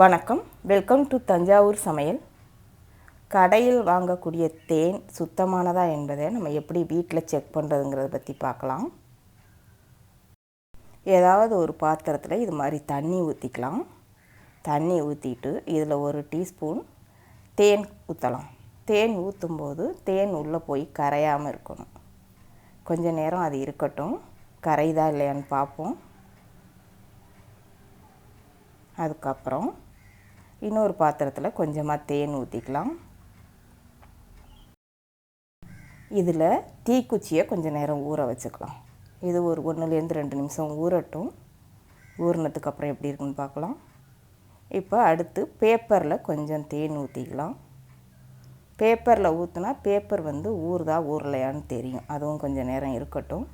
வணக்கம். Welcome to Thanjavur சமையல். கடையில் வாங்கக்கூடிய தேன் சுத்தமானதா என்பதை நம்ம எப்படி வீட்டில் செக் பண்ணுறதுங்கிறத பற்றி பார்க்கலாம். ஏதாவது ஒரு பாத்திரத்தில் இது மாதிரி தண்ணி ஊற்றிக்கலாம் தண்ணி ஊற்றிட்டு இதில் ஒரு டீஸ்பூன் தேன் ஊற்றலாம் தேன் ஊற்றும்போது தேன் உள்ளே போய் கரையாமல் இருக்கணும். கொஞ்ச நேரம் அது இருக்கட்டும். கரைதா இல்லையான்னு பார்ப்போம். அதுக்கப்புறம் இன்னொரு பாத்திரத்தில் கொஞ்சமாக தேன் ஊற்றிக்கலாம் இதில் தீக்குச்சியை கொஞ்சம் நேரம் ஊற வச்சுக்கலாம். இது ஒரு ஒன்றுலேருந்து ரெண்டு நிமிஷம் ஊறட்டும். ஊறினதுக்கப்புறம் எப்படி இருக்குன்னு பார்க்கலாம் இப்போ அடுத்து பேப்பரில் கொஞ்சம் தேன் ஊற்றிக்கலாம் பேப்பரில் ஊற்றுனா பேப்பர் வந்து ஊறுதா ஊறலையான்னு தெரியும். அதுவும் கொஞ்சம் நேரம் இருக்கட்டும்.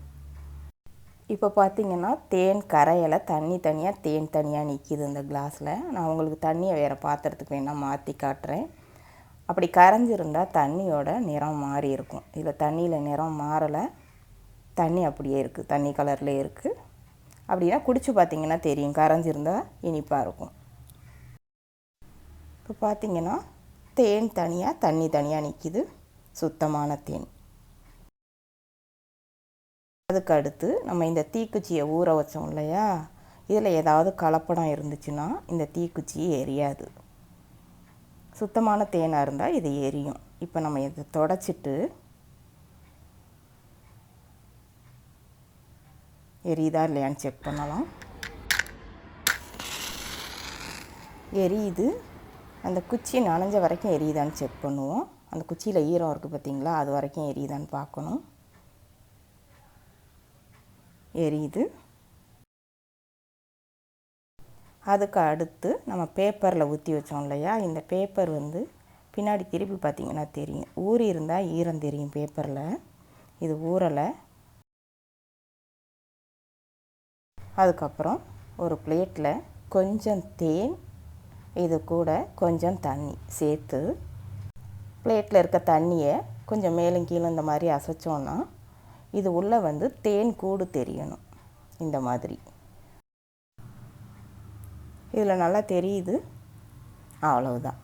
இப்போ பார்த்தீங்கன்னா தேன் கரையலை தண்ணி தனியாக தேன் தனியாக நிற்கிது இந்த கிளாஸில் நான் உங்களுக்கு தண்ணியை வேறு பாத்திரத்துக்கு வேணால் மாற்றி காட்டுறேன். அப்படி கரைஞ்சிருந்தால் தண்ணியோட நிறம் மாறி இருக்கும். இதில் தண்ணியில் நிறம் மாறலை. தண்ணி அப்படியே இருக்குது தண்ணி கலர்லேயே இருக்குது அப்படின்னா குடிச்சு பார்த்தீங்கன்னா தெரியும். கரைஞ்சிருந்தால் இனிப்பாக இருக்கும். இப்போ பார்த்தீங்கன்னா தேன் தனியாக தண்ணி தனியாக நிற்கிது சுத்தமான தேன். அதுக்கு அடுத்து நம்ம இந்த தீக்குச்சியை ஊற வச்சோம் இல்லையா? இதில் ஏதாவது கலப்படம் இருந்துச்சுன்னா இந்த தீக்குச்சி எரியாது. சுத்தமான தேனாக இருந்தால் இது எரியும். இப்போ நம்ம இதை தொடச்சிட்டு எரியுதா இல்லையான்னு செக் பண்ணலாம். எரியுது. அந்த குச்சி நனைஞ்ச வரைக்கும் எரியுதான்னு செக் பண்ணுவோம். அந்த குச்சியில் ஈரம் இருக்குது பார்த்திங்களா? அது வரைக்கும் எரியுதான்னு பார்க்கணும். எரியுது. அதுக்கு அடுத்து நம்ம பேப்பரில் ஊற்றி வச்சோம் இல்லையா? இந்த பேப்பர் வந்து பின்னாடி திருப்பி பார்த்திங்கன்னா தெரியும். ஊறி இருந்தால் ஈரம் தெரியும் பேப்பரில் இது ஊறலை. அதுக்கப்புறம் ஒரு பிளேட்டில் கொஞ்சம் தேன் இது கூட கொஞ்சம் தண்ணி சேர்த்து பிளேட்டில் இருக்க தண்ணியை கொஞ்சம் மேலும் கீழே இந்த மாதிரி அசைச்சோன்னா இது உள்ளே வந்து தேன் கூடு தெரியணும். இந்த மாதிரி. இதில் நல்லா தெரியுது. அவ்வளவுதான்.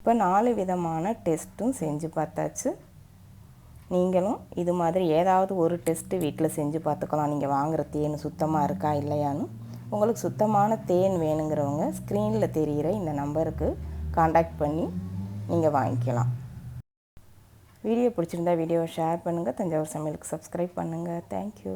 இப்போ நாலு விதமான டெஸ்ட்டும் செஞ்சு பார்த்தாச்சு. நீங்களும் இது மாதிரி ஏதாவது ஒரு டெஸ்ட்டு வீட்டில் செஞ்சு பார்த்துக்கலாம். நீங்கள் வாங்குகிற தேன் சுத்தமாக இருக்கா இல்லையான்னு. உங்களுக்கு சுத்தமான தேன் வேணுங்கிறவங்க ஸ்க்ரீனில் தெரிகிற இந்த நம்பருக்கு காண்டாக்ட் பண்ணி நீங்கள் வாங்கிக்கலாம். வீடியோ பிடிச்சிருந்தா வீடியோவை ஷேர் பண்ணுங்கள் தஞ்சாவூர் சமையலுக்கு சப்ஸ்கிரைப் பண்ணுங்கள் தேங்க்யூ